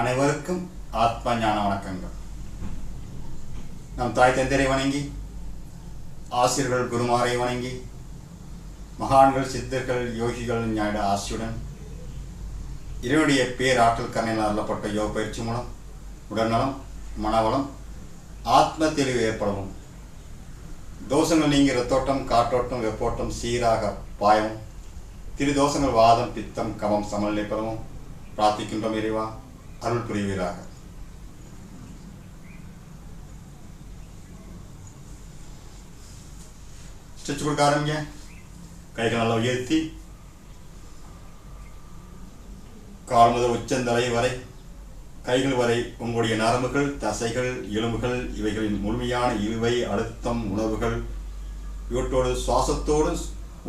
அனைவருக்கும் ஆத்ம ஞான வணக்கங்கள். நம் தாய் தந்தரை வணங்கி ஆசிரியர்கள் குருமாரை வணங்கி மகான்கள் சித்தர்கள் யோகிகள் ஞாயிட ஆசியுடன் இறைவனுடைய பேராற்றல் கண்ணில் அருளப்பட்ட யோக பயிற்சி மூலம் உடல்நலம் மனவளம் ஆத்ம தெளிவு ஏற்படவும். தோஷங்கள் நீங்கிற தோட்டம் காற்றோட்டம் வெப்போட்டம் சீராக பாயம் திரு தோஷங்கள் வாதம் பித்தம் கவம் சமநிலை பெறவும். பிரார்த்திக்கின்றோம் இறைவா. அருள் புரிவீராக ஸ்டிச் கொடுக்க ஆரம்பிங்க. கைகள் நல்லா உயர்த்தி. கால் முதல் உச்சந்தலை வரை கைகள் வரை உங்களுடைய நரம்புகள் தசைகள் எலும்புகள் இவைகளின் முழுமையான இழுவை அழுத்தம் உணவுகள் இவற்றோடு சுவாசத்தோடு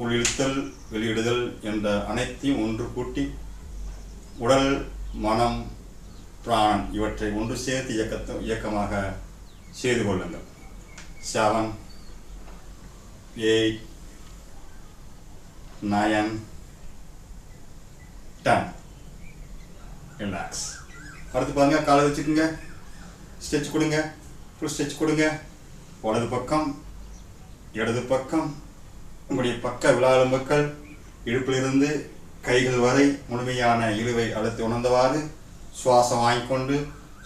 உள்ளிழுத்தல் வெளியிடுதல் என்ற அனைத்தையும் ஒன்று கூட்டி உடல் மனம் பிராணன் இவற்றை ஒன்று சேர்த்து இயக்கத்தை இயக்கமாக செய்து கொள்ளுங்கள். Seven eight nine ten relax அடுத்து பாருங்கள் காலை வச்சுக்கோங்க. ஸ்ட்ரெச் கொடுங்க. ஃபுல் ஸ்ட்ரெச் கொடுங்க. வலது பக்கம் இடது பக்கம். உங்களுடைய பக்க விழாலும்புக்கள் இடுப்பிலிருந்து கைகள் வரை முழுமையான இழுவை அழுத்தி உணர்ந்தவாறு சுவாசம் வாங்கிக்கொண்டு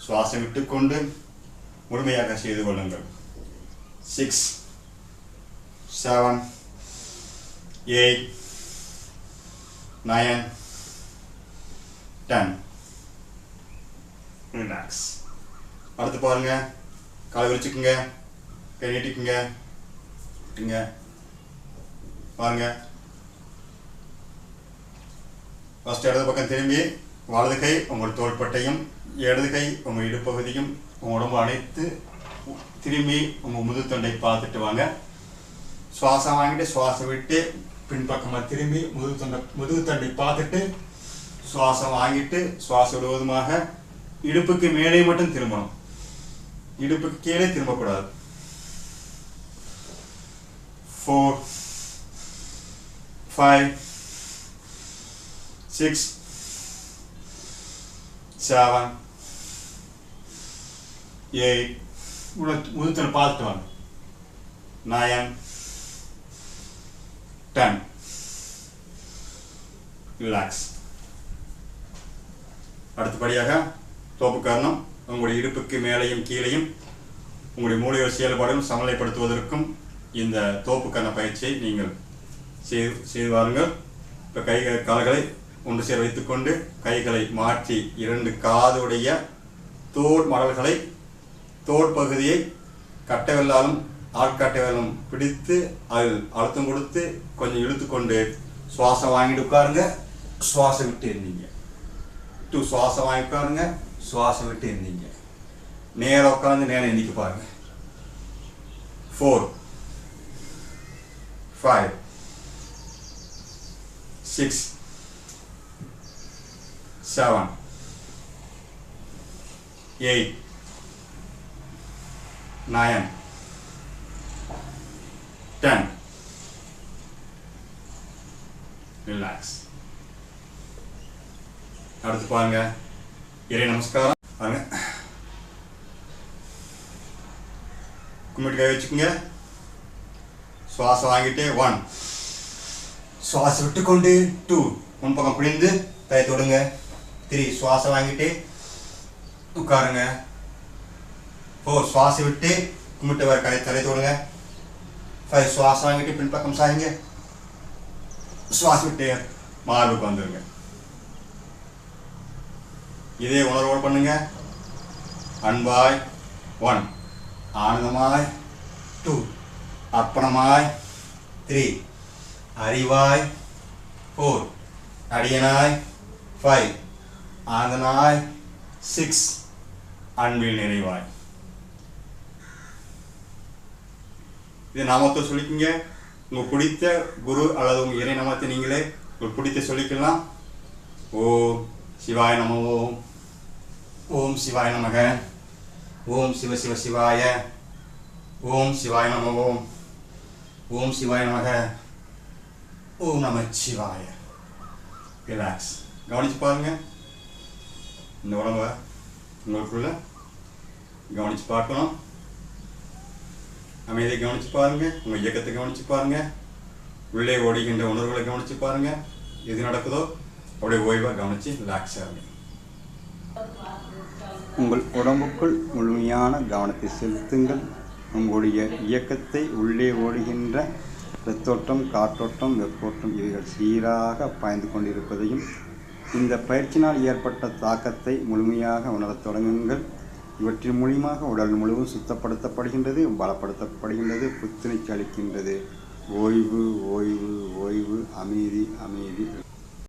சுவாசம் விட்டுக்கொண்டு முழுமையாக செய்து கொள்ளுங்கள். Six seven eight nine ten relax அடுத்து பாருங்க. காலை விரிச்சுக்குங்க. கை நீட்டிக்குங்க. விட்டுங்க பாருங்க. ஃபஸ்ட் இடது பக்கம் திரும்பி வலது கை உங்கள் தோள்பட்டையும் இடது கை உங்கள் இடுப்பகுதியும் உங்கள் உடம்பு அனைத்து திரும்பி உங்கள் முதுத்தொண்டை பார்த்துட்டு வாங்க. சுவாசம் வாங்கிட்டு சுவாசம் விட்டு பின்பக்கமாக திரும்பி முதுகுத்தொண்டை முதுகுத்தண்டை பார்த்துட்டு சுவாசம் வாங்கிட்டு சுவாசம் விடுவதுமாக இடுப்புக்கு மேலே மட்டும் திரும்பணும். இடுப்புக்கு கீழே திரும்பக்கூடாது. Four five six seven eight முதுத்தனை பார்த்துட்டு வாங்க நயன் டென் ரிலாக்ஸ் அடுத்தபடியாக தோப்பு காரணம் உங்களுடைய இடுப்புக்கு மேலேயும் கீழேயும் உங்களுடைய மூளையோட செயல்பாடும் சமநிலைப்படுத்துவதற்கும் இந்த தோப்புக்கான பயிற்சியை நீங்கள் செய்து செய்து வாருங்கள் இப்போ கை கால்களை ஒன்று சேர வைத்துக்கொண்டு கைகளை மாற்றி இரண்டு காதுடைய தோல் மடல்களை தோல் பகுதியை கட்டவில்லாலும் ஆட்காட்டவிலும் பிடித்து அதில் அழுத்தம் கொடுத்து கொஞ்சம் இழுத்துக்கொண்டு சுவாசம் வாங்கிட்டு உட்காருங்க. சுவாசம் விட்டு இருந்தீங்க டூ சுவாசம் வாங்கி உட்காருங்க. சுவாசம் விட்டு இருந்தீங்க நேரம் உட்காந்து நேரம் எண்ணிக்க பாருங்க. Four five six seven eight nine ten relax அடுத்து பாருங்க. இறை நமஸ்காரம். பாருங்க. கும்பிட்டு கை வச்சுக்கோங்க. சுவாசம் வாங்கிட்டு ஒன் சுவாசம் விட்டுக்கொண்டு டூ முன்பக்கம் பிடிந்து கை தொடுங்க. த்ரீ சுவாசம் வாங்கிட்டு உட்காருங்க. ஃபோர் சுவாசம் விட்டு கும்பிட்டு வர கை தலை தோடுங்க. ஃபைவ் சுவாசம் வாங்கிட்டு பின்பக்கம் சாயுங்க. சுவாசம் விட்டு மார்புக்கு வந்துடுங்க இதே உணர்வோடு பண்ணுங்க. அன்பாய் ஒன். ஆனந்தமாய் டூ. அர்ப்பணமாய் த்ரீ. அறிவாய் ஃபோர். அடியனாய் ஃபைவ். அதனாய் சிக்ஸ் அன்பில் நிறைவாய். இது நாமத்தை சொல்லிக்கிங்க. உங்கள் பிடித்த குரு அல்லது உங்கள் இறை நாமத்தை நீங்களே உங்களுக்கு பிடித்த சொல்லிக்கலாம். ஓம் சிவாய நம. ஓம் ஓம் சிவாய நமக. ஓம் சிவ சிவ சிவாய. ஓம் சிவாய நம. ஓம் ஓம் சிவாய நமக. ஓம் நம சிவாய ரிலாக்ஸ். கவனிச்சு பாருங்க. இந்த உடம்ப உங்களுக்குள்ள கவனித்து பார்க்கணும். அமைதியை கவனித்து பாருங்கள் உங்கள் இயக்கத்தை கவனித்து பாருங்கள் உள்ளே ஓடுகின்ற உணர்வுகளை கவனித்து பாருங்கள் எது நடக்குதோ அப்படியே ஓய்வாக கவனித்து ரிலாக்ஸ் ஆகுங்க உங்கள் உடம்புக்குள் முழுமையான கவனத்தை செலுத்துங்கள். உங்களுடைய இயக்கத்தை உள்ளே ஓடுகின்ற ரத்தோட்டம் காற்றோட்டம் வெப்போட்டம் இவைகள் சீராக பாய்ந்து கொண்டிருப்பதையும் இந்த பயிற்சினால் ஏற்பட்ட தாக்கத்தை முழுமையாக உணரத் தொடங்குங்கள். இவற்றின் மூலியமாக உடல் முழுவதும் சுத்தப்படுத்தப்படுகின்றது பலப்படுத்தப்படுகின்றது புத்துணர்ச்சி அளிக்கின்றது. ஓய்வு ஓய்வு ஓய்வு அமைதி அமைதி.